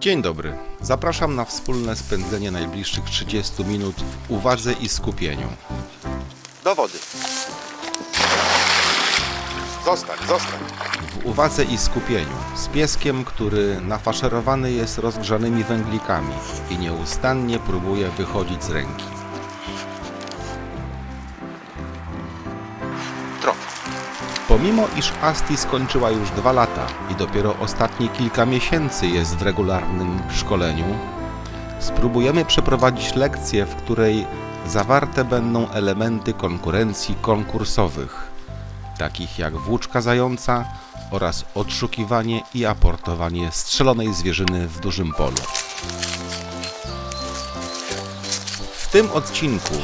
Dzień dobry. Zapraszam na wspólne spędzenie najbliższych 30 minut w uwadze i skupieniu. Do wody. Zostań, zostań. W uwadze i skupieniu z pieskiem, który nafaszerowany jest rozgrzanymi węglikami i nieustannie próbuje wychodzić z ręki. Pomimo iż Asti skończyła już dwa lata i dopiero ostatnie kilka miesięcy jest w regularnym szkoleniu, spróbujemy przeprowadzić lekcję, w której zawarte będą elementy konkurencji konkursowych, takich jak włóczka zająca oraz odszukiwanie i aportowanie strzelonej zwierzyny w dużym polu. W tym odcinku.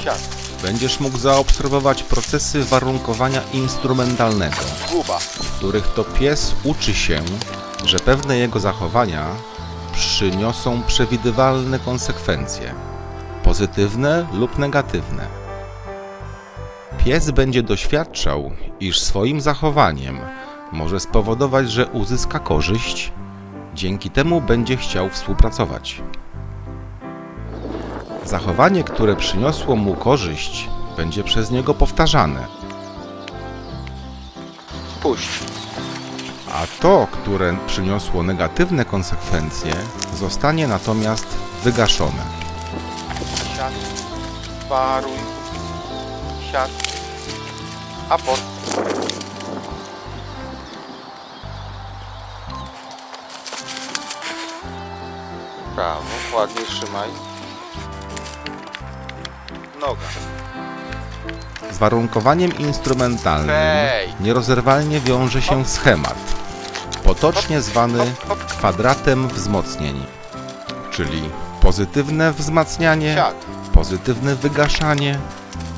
Będziesz mógł zaobserwować procesy warunkowania instrumentalnego, w których to pies uczy się, że pewne jego zachowania przyniosą przewidywalne konsekwencje, pozytywne lub negatywne. Pies będzie doświadczał, iż swoim zachowaniem może spowodować, że uzyska korzyść, dzięki temu będzie chciał współpracować. Zachowanie, które przyniosło mu korzyść, będzie przez niego powtarzane, Puść. a to, które przyniosło negatywne konsekwencje, zostanie natomiast wygaszone. Siad. Paruj. Siad. Aport. Prawo. Ładnie trzymaj. Noga. Z warunkowaniem instrumentalnym Hej! nierozerwalnie wiąże się schemat, potocznie zwany kwadratem wzmocnień, czyli pozytywne wzmacnianie, Siad. pozytywne wygaszanie,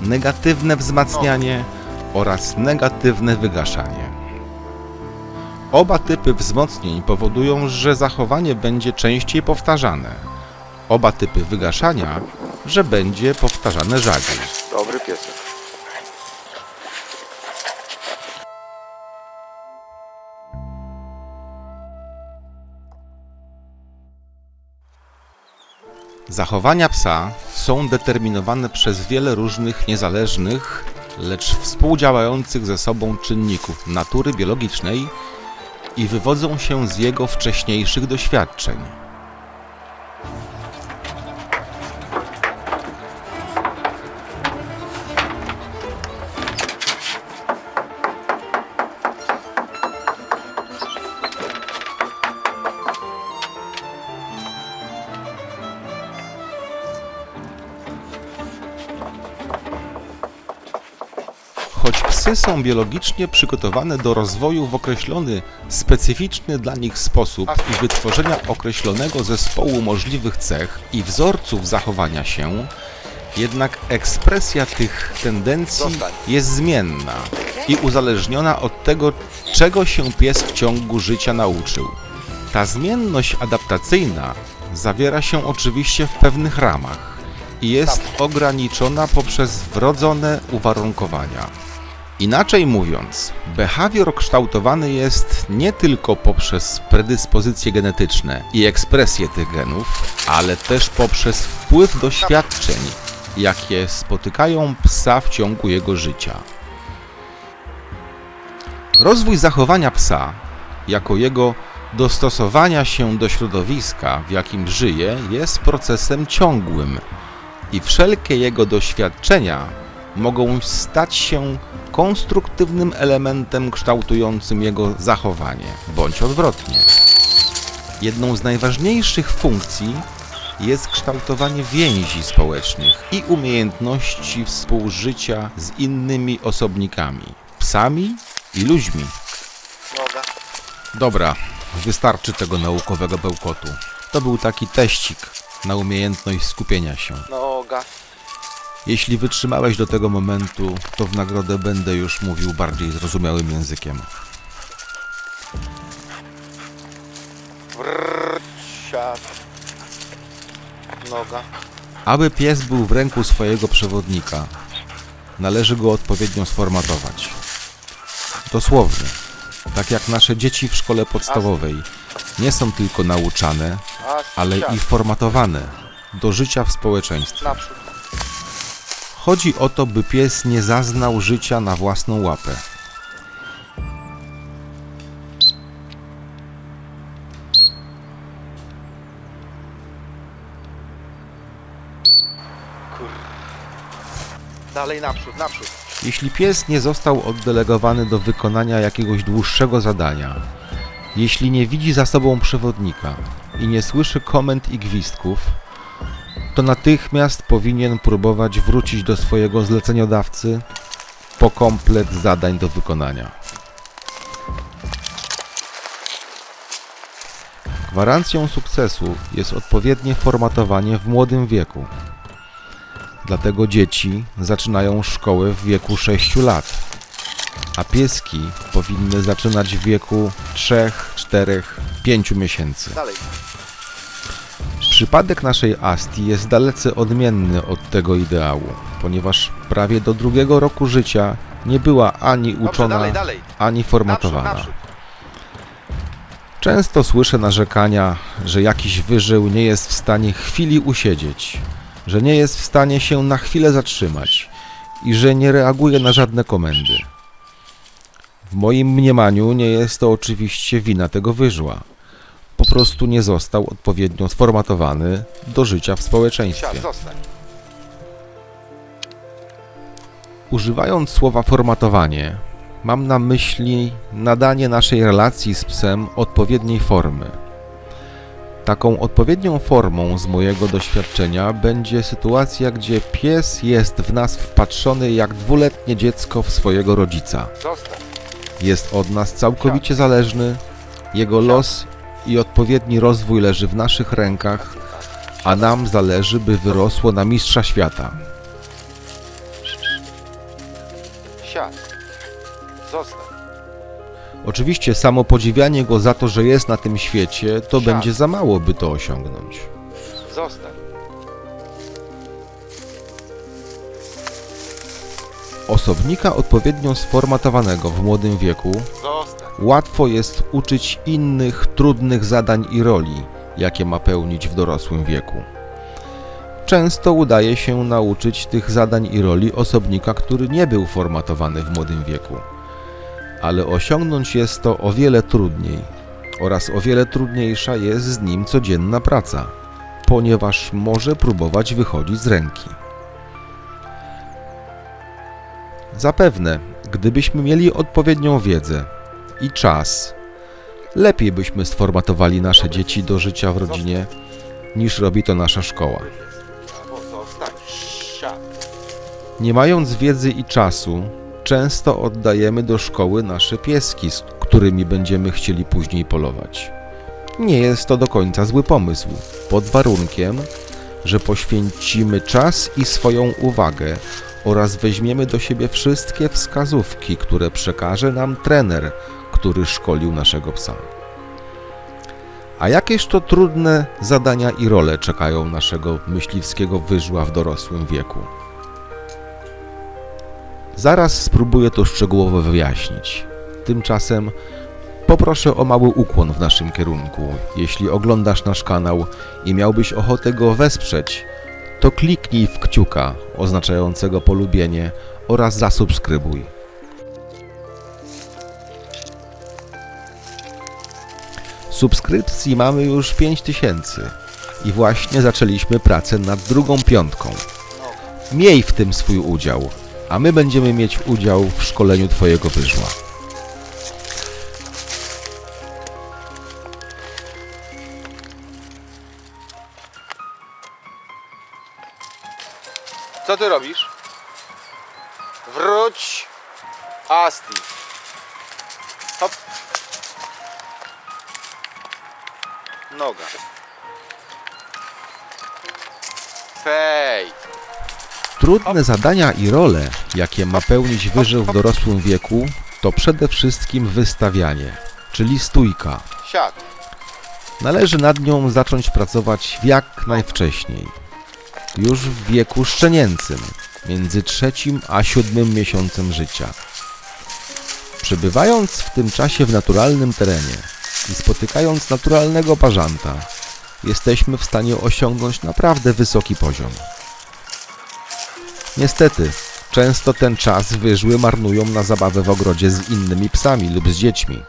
negatywne wzmacnianie oraz negatywne wygaszanie. Oba typy wzmocnień powodują, że zachowanie będzie częściej powtarzane. Oba typy wygaszania, że będzie powtarzane rzadziej. Dobry piesek. Zachowania psa są determinowane przez wiele różnych niezależnych, lecz współdziałających ze sobą czynników natury biologicznej i wywodzą się z jego wcześniejszych doświadczeń. Psy są biologicznie przygotowane do rozwoju w określony, specyficzny dla nich sposób i wytworzenia określonego zespołu możliwych cech i wzorców zachowania się, jednak ekspresja tych tendencji jest zmienna i uzależniona od tego, czego się pies w ciągu życia nauczył. Ta zmienność adaptacyjna zawiera się oczywiście w pewnych ramach i jest ograniczona poprzez wrodzone uwarunkowania. Inaczej mówiąc, behawior kształtowany jest nie tylko poprzez predyspozycje genetyczne i ekspresję tych genów, ale też poprzez wpływ doświadczeń, jakie spotykają psa w ciągu jego życia. Rozwój zachowania psa, jako jego dostosowania się do środowiska, w jakim żyje, jest procesem ciągłym i wszelkie jego doświadczenia mogą stać się konstruktywnym elementem kształtującym jego zachowanie, bądź odwrotnie. Jedną z najważniejszych funkcji jest kształtowanie więzi społecznych i umiejętności współżycia z innymi osobnikami, psami i ludźmi. Dobra, wystarczy tego naukowego bełkotu. To był taki teścik na umiejętność skupienia się. Noga. Jeśli wytrzymałeś do tego momentu, to w nagrodę będę już mówił bardziej zrozumiałym językiem. Noga. Aby pies był w ręku swojego przewodnika, należy go odpowiednio sformatować. Dosłownie, tak jak nasze dzieci w szkole podstawowej nie są tylko nauczane, ale i formatowane do życia w społeczeństwie. Chodzi o to, by pies nie zaznał życia na własną łapę. Kur... Dalej naprzód, naprzód. Jeśli pies nie został oddelegowany do wykonania jakiegoś dłuższego zadania, jeśli nie widzi za sobą przewodnika i nie słyszy komend i gwizdków, to natychmiast powinien próbować wrócić do swojego zleceniodawcy po komplet zadań do wykonania. Gwarancją sukcesu jest odpowiednie formatowanie w młodym wieku. Dlatego dzieci zaczynają szkołę w wieku 6 lat, a pieski powinny zaczynać w wieku 3, 4, 5 miesięcy. Dalej. Przypadek naszej Asti jest dalece odmienny od tego ideału, ponieważ prawie do drugiego roku życia nie była ani Dobrze, uczona, dalej, dalej. ani Naprzód, formatowana. naprzód. Często słyszę narzekania, że jakiś wyżył nie jest w stanie chwili usiedzieć, że nie jest w stanie się na chwilę zatrzymać i że nie reaguje na żadne komendy. W moim mniemaniu nie jest to oczywiście wina tego wyżła. Po prostu nie został odpowiednio sformatowany do życia w społeczeństwie. Używając słowa formatowanie, mam na myśli nadanie naszej relacji z psem odpowiedniej formy. Taką odpowiednią formą z mojego doświadczenia będzie sytuacja, gdzie pies jest w nas wpatrzony jak dwuletnie dziecko w swojego rodzica. Jest od nas całkowicie zależny, jego los i odpowiedni rozwój leży w naszych rękach, a nam zależy, by wyrosło na mistrza świata. Siad. Zostań. Oczywiście samo podziwianie go za to, że jest na tym świecie, to Siad. będzie za mało, by to osiągnąć. Zostań. Osobnika odpowiednio sformatowanego w młodym wieku Zostań. Łatwo jest uczyć innych trudnych zadań i roli, jakie ma pełnić w dorosłym wieku. Często udaje się nauczyć tych zadań i roli osobnika, który nie był formatowany w młodym wieku. Ale osiągnąć jest to o wiele trudniej oraz o wiele trudniejsza jest z nim codzienna praca, ponieważ może próbować wychodzić z ręki. Zapewne, gdybyśmy mieli odpowiednią wiedzę i czas, lepiej byśmy sformatowali nasze dzieci do życia w rodzinie, niż robi to nasza szkoła. Nie mając wiedzy i czasu, często oddajemy do szkoły nasze pieski, z którymi będziemy chcieli później polować. Nie jest to do końca zły pomysł, pod warunkiem, że poświęcimy czas i swoją uwagę oraz weźmiemy do siebie wszystkie wskazówki, które przekaże nam trener, który szkolił naszego psa. A jakież to trudne zadania i role czekają naszego myśliwskiego wyżła w dorosłym wieku? Zaraz spróbuję to szczegółowo wyjaśnić. Tymczasem poproszę o mały ukłon w naszym kierunku. Jeśli oglądasz nasz kanał i miałbyś ochotę go wesprzeć, to kliknij w kciuka oznaczającego polubienie oraz zasubskrybuj. Subskrypcji mamy już 5000 i właśnie zaczęliśmy pracę nad drugą piątką. Miej w tym swój udział, a my będziemy mieć udział w szkoleniu Twojego wyżła. Co ty robisz? Wróć. Asti. Hop. Noga. Fej. Trudne zadania i role, jakie ma pełnić wyżył w dorosłym wieku, to przede wszystkim wystawianie, czyli stójka. Siad. Należy nad nią zacząć pracować jak najwcześniej. Już w wieku szczenięcym, między trzecim a siódmym miesiącem życia. Przebywając w tym czasie w naturalnym terenie i spotykając naturalnego parzanta, jesteśmy w stanie osiągnąć naprawdę wysoki poziom. Niestety, często ten czas wyżły marnują na zabawę w ogrodzie z innymi psami lub z dziećmi.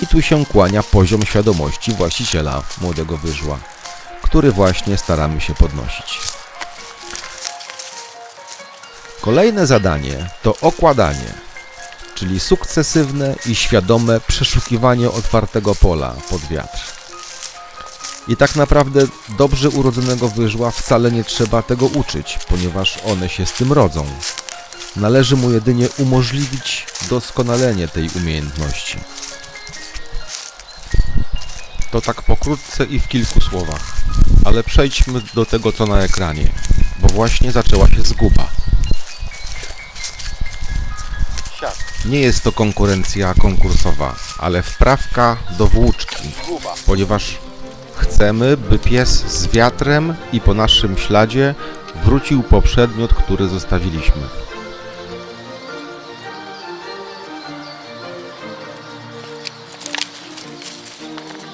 I tu się kłania poziom świadomości właściciela młodego wyżła, który właśnie staramy się podnosić. Kolejne zadanie to okładanie, czyli sukcesywne i świadome przeszukiwanie otwartego pola pod wiatr. I tak naprawdę dobrze urodzonego wyżła wcale nie trzeba tego uczyć, ponieważ one się z tym rodzą. Należy mu jedynie umożliwić doskonalenie tej umiejętności. To tak pokrótce i w kilku słowach. Ale przejdźmy do tego, co na ekranie, bo właśnie zaczęła się zguba. Nie jest to konkurencja konkursowa, ale wprawka do włóczki, ponieważ chcemy, by pies z wiatrem i po naszym śladzie wrócił po przedmiot, który zostawiliśmy.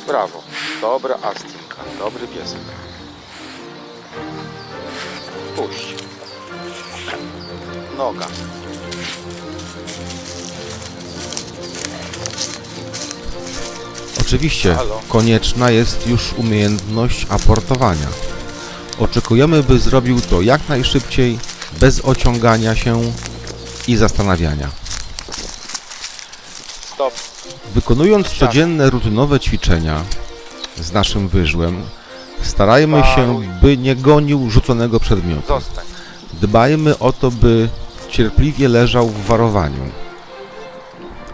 Brawo. Dobra Astinka. Dobry piesek. Puść. Noga. Oczywiście konieczna jest już umiejętność aportowania. Oczekujemy, by zrobił to jak najszybciej, bez ociągania się i zastanawiania. Stop. Wykonując codzienne rutynowe ćwiczenia z naszym wyżłem, starajmy się, by nie gonił rzuconego przedmiotu. Dbajmy o to, by cierpliwie leżał w warowaniu.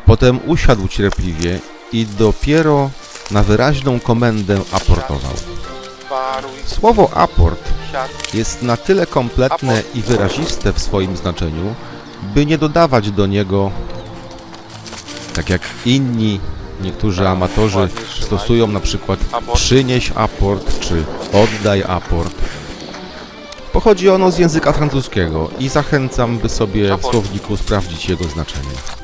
Potem usiadł cierpliwie i dopiero na wyraźną komendę aportował. Słowo aport jest na tyle kompletne i wyraziste w swoim znaczeniu, by nie dodawać do niego, tak jak inni, niektórzy amatorzy stosują na przykład przynieś aport czy oddaj aport. Pochodzi ono z języka francuskiego i zachęcam, by sobie w słowniku sprawdzić jego znaczenie.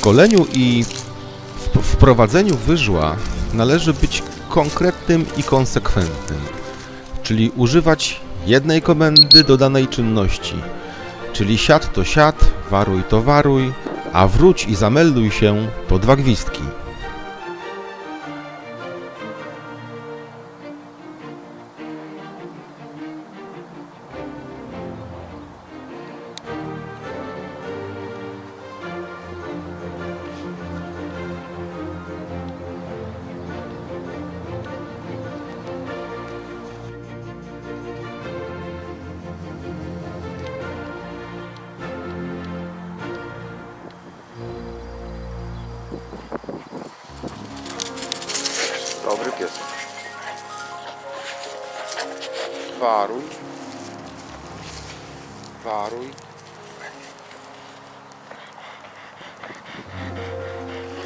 Szkoleniu i wprowadzeniu wyżła należy być konkretnym i konsekwentnym, czyli używać jednej komendy do danej czynności, czyli siad to siad, waruj to waruj, a wróć i zamelduj się to dwa gwizdki. Waruj. Waruj.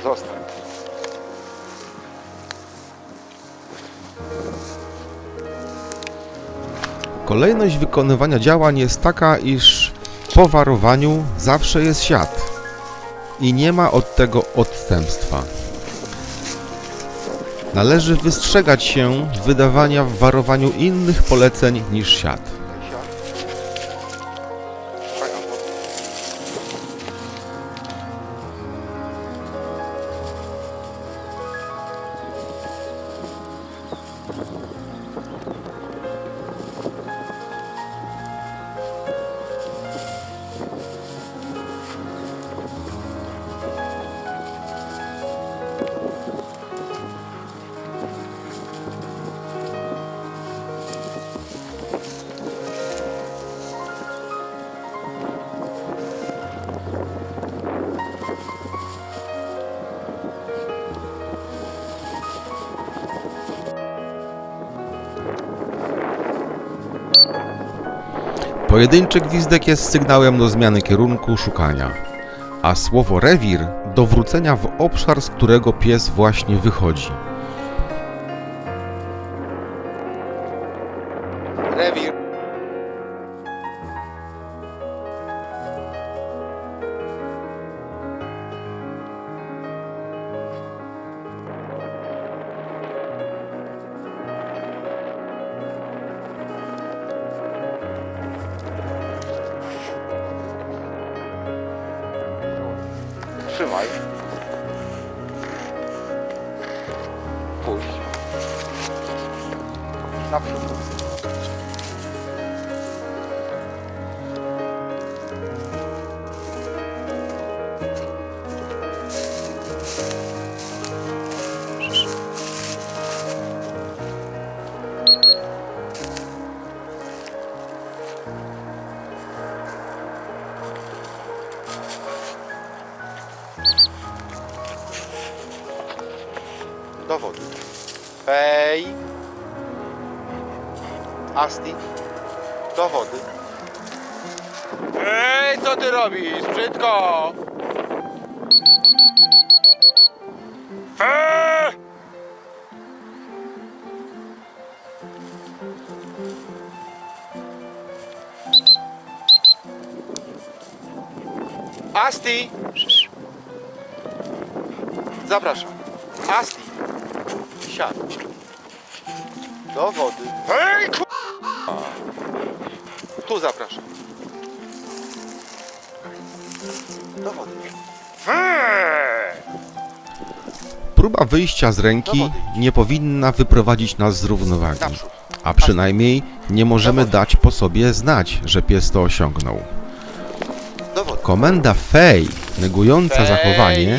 Zostań. Kolejność wykonywania działań jest taka, iż po warowaniu zawsze jest siad i nie ma od tego odstępstwa. Należy wystrzegać się wydawania w warowaniu innych poleceń niż siad. Pojedynczy gwizdek jest sygnałem do zmiany kierunku szukania, a słowo rewir do wrócenia w obszar, z którego pies właśnie wychodzi. Rewir. Do wody. Asti. Do wody. Ej, co ty robisz? Brzydko! Fej! Asti! Zapraszam. Asti! Siadł. Do wody. Hej, ku... Tu zapraszam. Do wody. Hej! Próba wyjścia z ręki nie powinna wyprowadzić nas z równowagi, Naprzód. a przynajmniej nie możemy dać po sobie znać, że pies to osiągnął. Komenda fej, negująca zachowanie,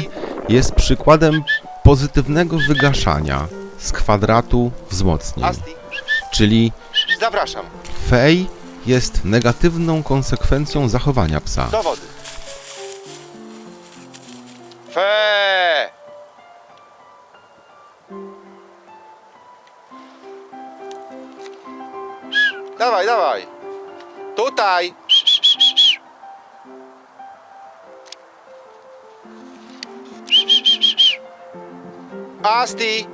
jest przykładem pozytywnego wygaszania z kwadratu wzmocnień, czyli Zapraszam. fej jest negatywną konsekwencją zachowania psa. Do wody. Fe. Dawaj, dawaj. Tutaj. Asti.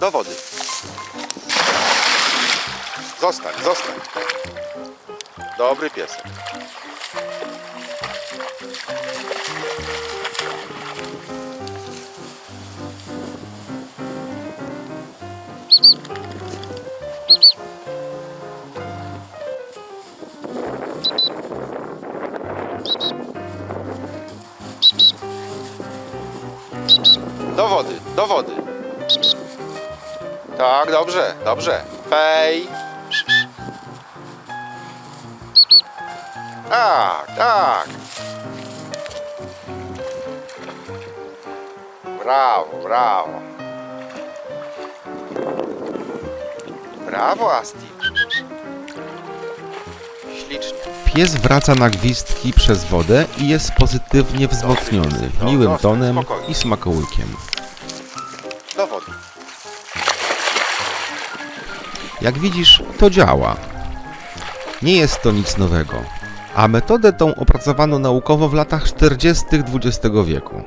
Do wody. Zostań, zostań. Dobry piesek. Do wody, do wody. Tak, dobrze, dobrze. Fej. Tak, tak. Brawo, brawo. Brawo, Asti. Ślicznie. Pies wraca na gwizdki przez wodę i jest pozytywnie wzmocniony, miłym tonem i smakołykiem. Do wody. Jak widzisz, to działa. Nie jest to nic nowego, a metodę tą opracowano naukowo w latach 40. XX wieku.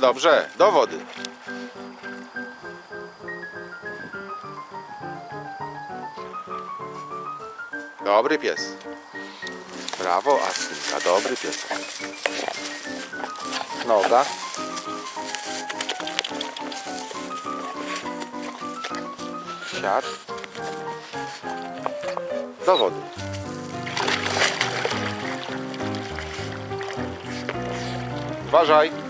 Dobrze. Do wody. Dobry pies. Brawo, Astinka. Dobry pies. Noga. Siad. Do wody. Uważaj.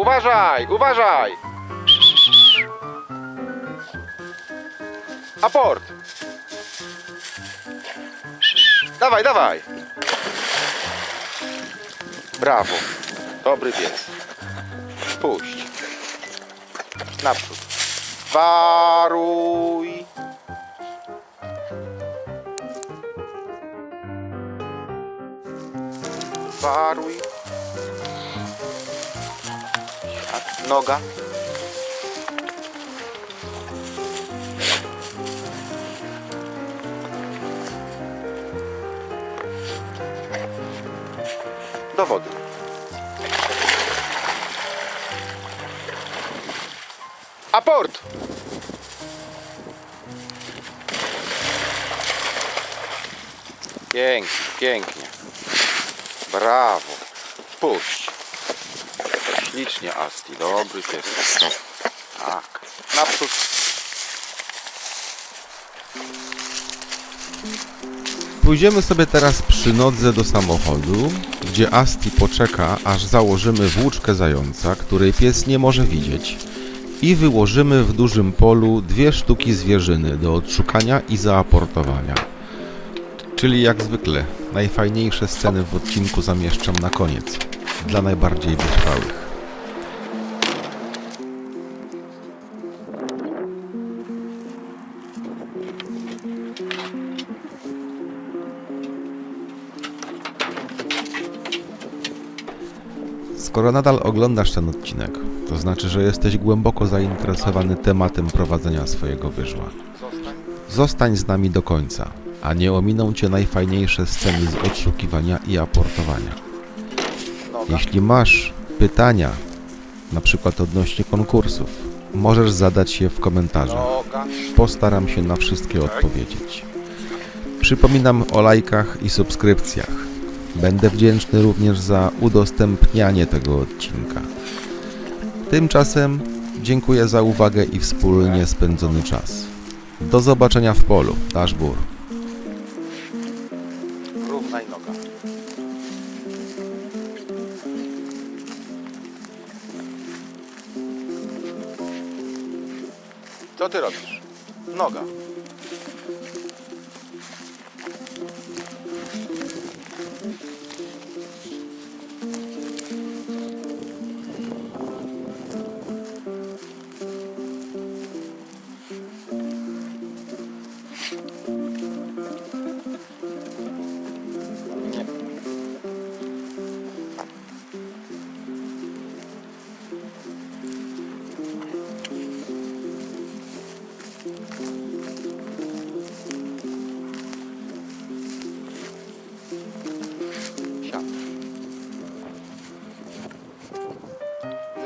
uważaj, uważaj! Aport! Dawaj, dawaj! Brawo! Dobry pies. Puść. Naprzód. Waruj! Waruj. Noga. Do wody. Aport! Pięknie, pięknie. Brawo. Puść. Ślicznie, Asti. Dobry pies. Tak. Naprzód. Pójdziemy sobie teraz przy nodze do samochodu, gdzie Asti poczeka, aż założymy włóczkę zająca, której pies nie może widzieć, i wyłożymy w dużym polu dwie sztuki zwierzyny do odszukania i zaaportowania. Czyli jak zwykle, najfajniejsze sceny w odcinku zamieszczam na koniec, dla najbardziej wytrwałych. Skoro nadal oglądasz ten odcinek, to znaczy, że jesteś głęboko zainteresowany tematem prowadzenia swojego wyżła. Zostań. Z nami do końca, a nie ominą Cię najfajniejsze sceny z odszukiwania i aportowania. Jeśli masz pytania, na przykład odnośnie konkursów, możesz zadać je w komentarzach. Postaram się na wszystkie odpowiedzieć. Przypominam o lajkach i subskrypcjach. Będę wdzięczny również za udostępnianie tego odcinka. Tymczasem dziękuję za uwagę i wspólnie spędzony czas. Do zobaczenia w polu. Daszbur.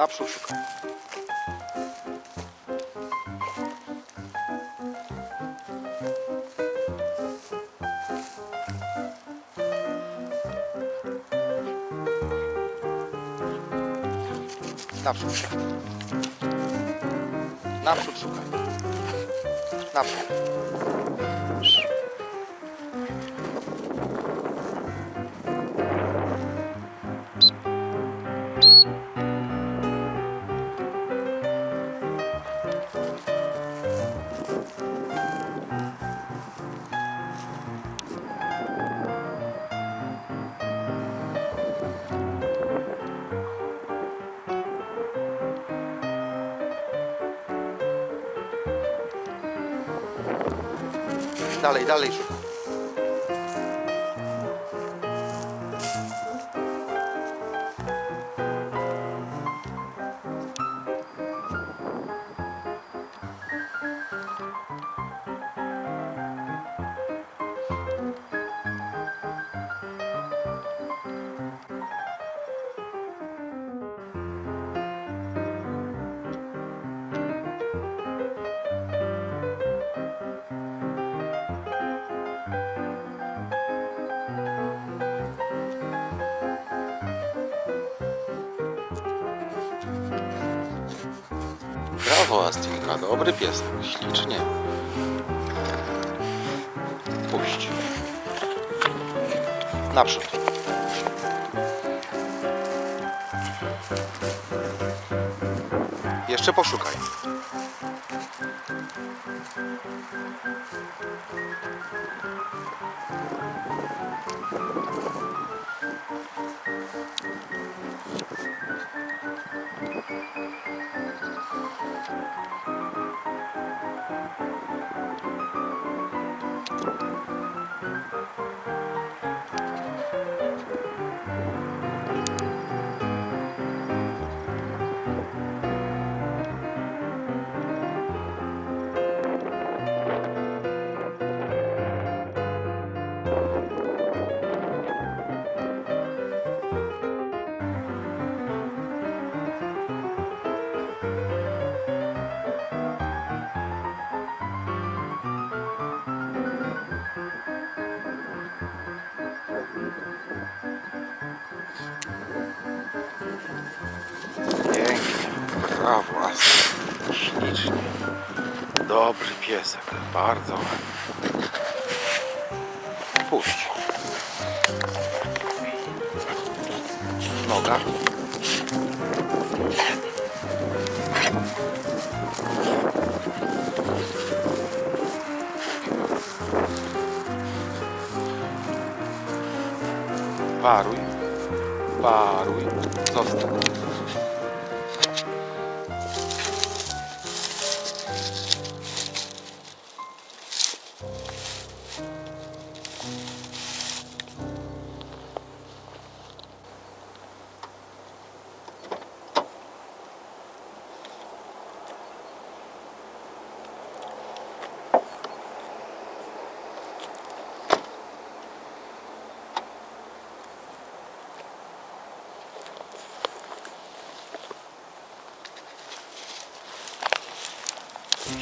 Naprzód szukaj. Naprzód szukaj. Naprzód szukaj. Naprzód. Dalej, dalej Pies, ślicznie. Puść. Naprzód. Jeszcze poszukaj. Dobry piesek. Bardzo. Puść. Noga. Waruj. Waruj. Zostań.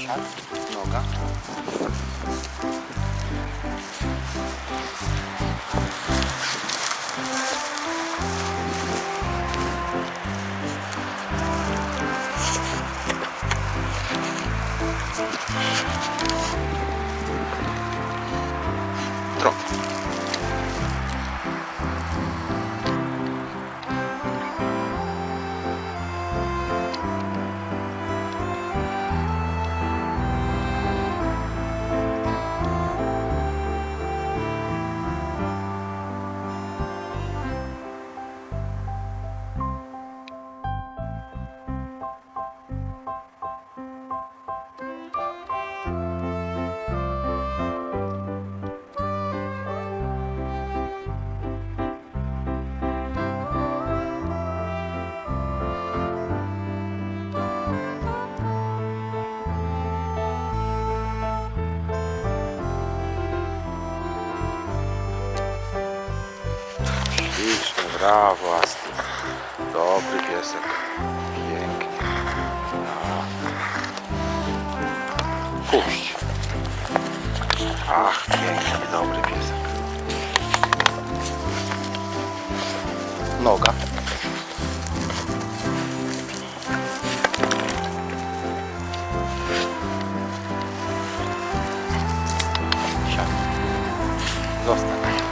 Siad. Noga. Trochę. Brawo Astrid. Dobry piesek. Pięknie. No. Puść. Ach, pięknie, dobry piesek. Noga. Zostań.